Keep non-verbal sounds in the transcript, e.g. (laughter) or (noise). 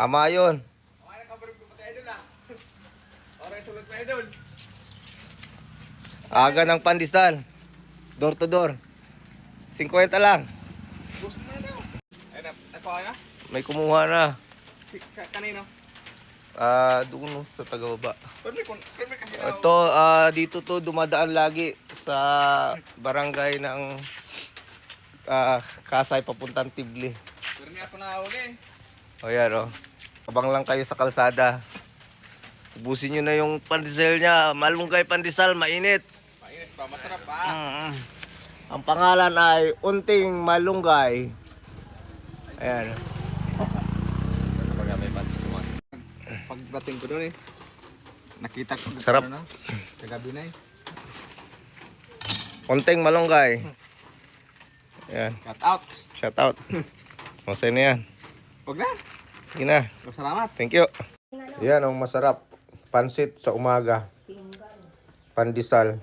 Ama yun. Okay, nakabarog ko pati idol ah. Okay, sulat na idol. Aga ng pandesal. Door to door. 50 lang. Gusto mo na daw. Ayun na, na? May kumuha na. Si, ka, kanino? Ah, doon no, sa tagababa. Ito, ah, dito to dumadaan lagi sa barangay ng ah, Kasay papuntang Tibli. Pwede niya ako na uli. O yan o. Abang lang kayo sa kalsada. Ubusin nyo na yung pandesal niya. Malunggay pandesal, mainit. Mainit pa, masarap pa. Mm. Ang pangalan ay Unting Malunggay. Ayan. Pagdating ko doon eh. Nakita ko. Sarap. na, Sa gabi na eh. Unting Malunggay. Ayan. Cut out. Shout out. (laughs) Masaya na yan. Huwag na. Sige na. Salamat. Thank you. Yan ang masarap. Pansit sa umaga. Pandesal.